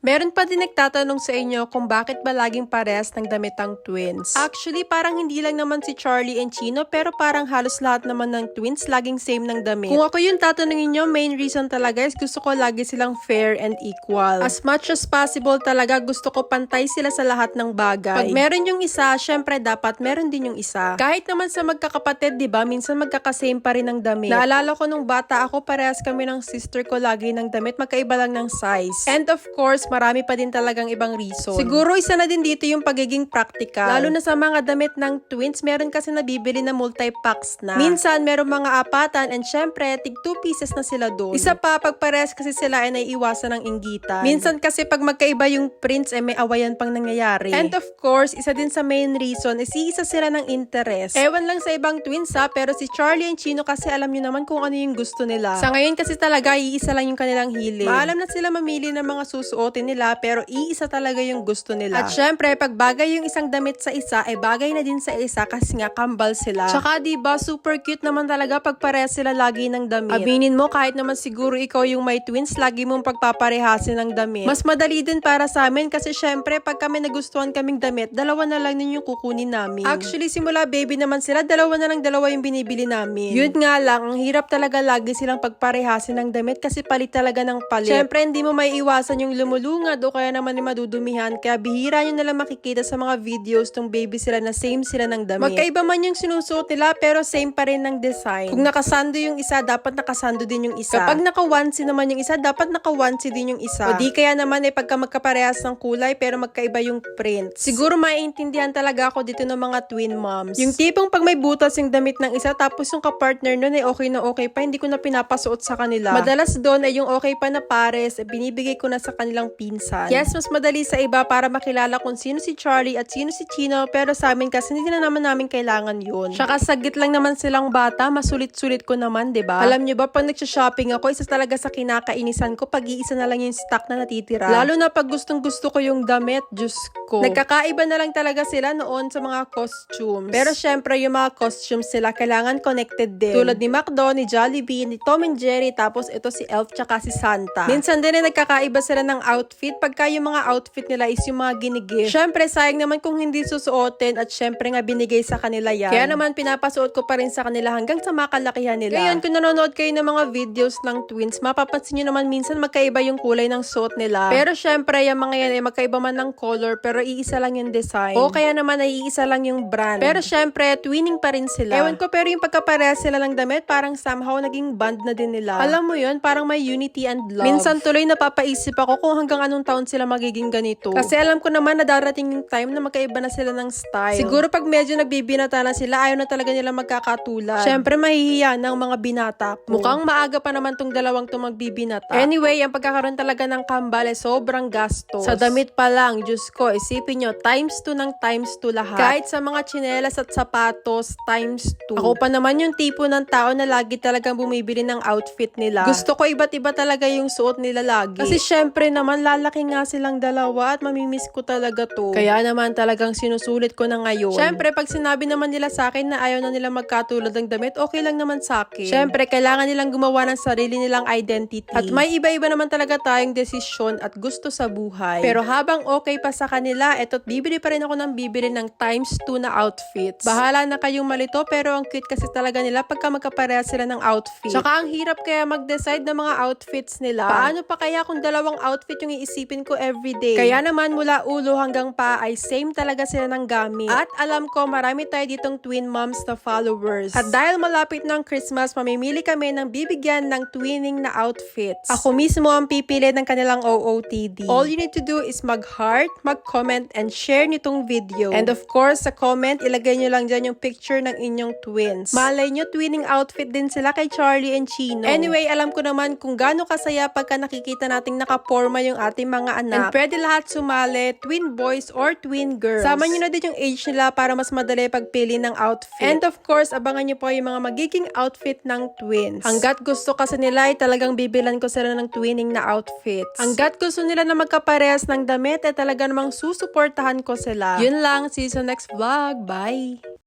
Meron pa din nagtatanong sa inyo kung bakit ba laging parehas ng damit ang twins. Actually, parang hindi lang naman si Charlie and Chino pero parang halos lahat naman ng twins laging same ng damit. Kung ako yung tatanungin nyo, main reason talaga is gusto ko lagi silang fair and equal. As much as possible talaga gusto ko pantay sila sa lahat ng bagay. Pag meron yung isa, syempre dapat meron din yung isa. Kahit naman sa magkakapatid, di ba, minsan magkakasame pa rin ng damit. Naalala ko nung bata ako, parehas kami ng sister ko lagi ng damit, magkaiba lang ng size. And of course, marami pa din talagang ibang reason. Siguro isa na din dito yung pagiging practical. Lalo na sa mga damit ng twins, meron kasi nabibili na multi-packs na. Minsan, meron mga apatan and syempre, tig two pieces na sila doon. Isa pa, pag parehas kasi sila ay naiiwasan ng inggitan. Minsan kasi pag magkaiba yung prints, eh may awayan pang nangyayari. And of course, isa din sa main reason is iisa sila ng interest. Ewan lang sa ibang twins ha, pero si Charlie and Chino kasi alam nyo naman kung ano yung gusto nila. Sa ngayon kasi talaga, iisa lang yung kanilang hilig. Maalam na sila mamili ng mga susuotin nila, pero iisa talaga yung gusto nila. At syempre, pag bagay yung isang damit sa isa, ay bagay na din sa isa kasi nga kambal sila. Tsaka diba, super cute naman talaga pag parehas sila lagi ng damit. Aminin mo, kahit naman siguro ikaw yung may twins, lagi mong pagpaparehasin ng damit. Mas madali din para sa amin kasi syempre, pag kami nagustuhan kaming damit, dalawa na lang yung kukunin namin. Actually, simula baby naman sila, dalawa na lang dalawa yung binibili namin. Yun nga lang, ang hirap talaga lagi silang pagparehasin ng damit kasi palit talaga ng palit. Syempre, hindi mo may iwasan yung lumulungad o kaya naman yung madudumihan. Kaya bihira nyo nalang makikita sa mga videos tong baby sila na same sila ng damit. Magkaiba man yung sinusuot nila pero same pa rin ng design. Kung nakasando yung isa, dapat nakasando din yung isa. Kapag naka-onesie naman yung isa, dapat naka-onesie din yung isa. O di kaya naman eh pagka magkaparehas ng kulay pero magkaiba yung print. Siguro maiintindihan talaga ako dito ng mga twin moms. Yung tipong pag may butas yung damit ng isa tapos yung kapartner nun ay okay na okay pa, hindi ko na pinapasuot sa kanila. Madalas doon ay yung okay pa na pares, binibigay ko na sa kanilang pinsan. Yes, mas madali sa iba para makilala kung sino si Charlie at sino si Chino pero sa amin kasi hindi na naman namin kailangan yun. Tsaka sagit lang naman silang bata, masulit-sulit ko naman, ba? Alam nyo ba, pag nagsha-shopping ako, isa talaga sa kinakainisan ko, pag-iisa na lang yung stock na natitira. Lalo na pag gustong gusto ko yung damit, Diyos ko. Nagkakaiba na lang talaga sila noon sa mga costumes. Pero syempre, yung mga costumes sila, kailangan connected din. Tulad ni McDo, ni Jollibee, ni Tom and Jerry, tapos ito si Elf, tsaka si Santa. Minsan din ay nagkakaiba sila ng outfit, pagka yung mga outfit nila is yung mga ginigift. Syempre, sayang naman kung hindi susuotin at syempre nga binigay sa kanila yan. Kaya naman, pinapasuot ko pa rin sa kanila hanggang sa makalakihan nila. Ngayon, kung nanonood kayo ng mga videos ng twins, mapapansin nyo naman minsan magkaiba yung kulay ng suot nila. Pero syempre, yung mga yan ay magkaiba man ng color, pero iisa lang yung design. O kaya naman ay iisa lang yung brand. Pero syempre, twinning pa rin sila. Ewan ko, pero yung pagkaparehas sila ng damit, parang somehow naging band na din nila. Alam mo yun, parang may unity and love. Minsan tuloy napapaisip ako kung hanggang anong taon sila magiging ganito. Kasi alam ko naman na darating yung time na magkaiba na sila ng style. Siguro pag medyo nagbibinata na sila, ayaw na talaga nila magkakatulad. Syempre, mahihiya ng mga binata ko. Mukhang maaga pa naman tong dalawang to magbibinata. Anyway, ang pagkakaroon talaga ng kambal ay sobrang gastos. Sa damit pa lang, Diyos ko, isipin nyo, times 2 ng times 2 lahat. Kahit sa mga tsinelas at sapatos, times 2. Ako pa naman yung tipo ng tao na lagi talagang bumibili ng outfit nila. Gusto ko iba't iba talaga yung suot nila lagi. Kasi syempre naman, lalaki nga silang dalawa at mamimiss ko talaga to. Kaya naman talagang sinusulit ko na ngayon. Syempre, pag sinabi naman nila sa akin na ayaw na nila magkatulad ng damit, okay lang naman sa akin. Syempre, kailangan nilang gumawa ng sarili nilang identity. At may iba-iba naman talaga tayong desisyon at gusto sa buhay. Pero habang okay pa sa kanila, eto't bibili pa rin ako ng bibili ng times 2 na outfits. Bahala na kayong malito, pero ang cute kasi talaga nila pagka magkapareha sila ng outfit. Tsaka ang hirap kaya mag-decide ng mga outfits nila. Paano pa kaya kung dalawang outfit yung iisipin ko everyday? Kaya naman mula ulo hanggang pa ay same talaga sila ng gamit. At alam ko marami tayo ditong twin moms na followers. At dahil malapit ng Christmas, mamimili kami ng bibigyan ng twinning na outfits. Ako mismo ang pipili ng kanilang OOTD. All you need to do is mag-heart, mag-comment, and share nitong video. And of course, sa comment, ilagay nyo lang dyan yung picture ng inyong twins. Malay nyo, twinning outfit din sila kay Charlie and Chino. Anyway, alam ko naman kung gaano kasaya pagka nakikita nating nakaporma yung ating mga anak. And pwede lahat sumali, twin boys or twin girls. Sama nyo na din yung age nila para mas madali pagpili ng outfit. And of course, abangan nyo po yung mga magiging outfit ng twins. Hanggat gusto kasi nila ay talagang bibilan ko sila ng twinning na outfits. Hanggat gusto nila na magkaparehas ng damit ay talaga namang susuportahan ko sila. Yun lang, see you sa next vlog. Bye!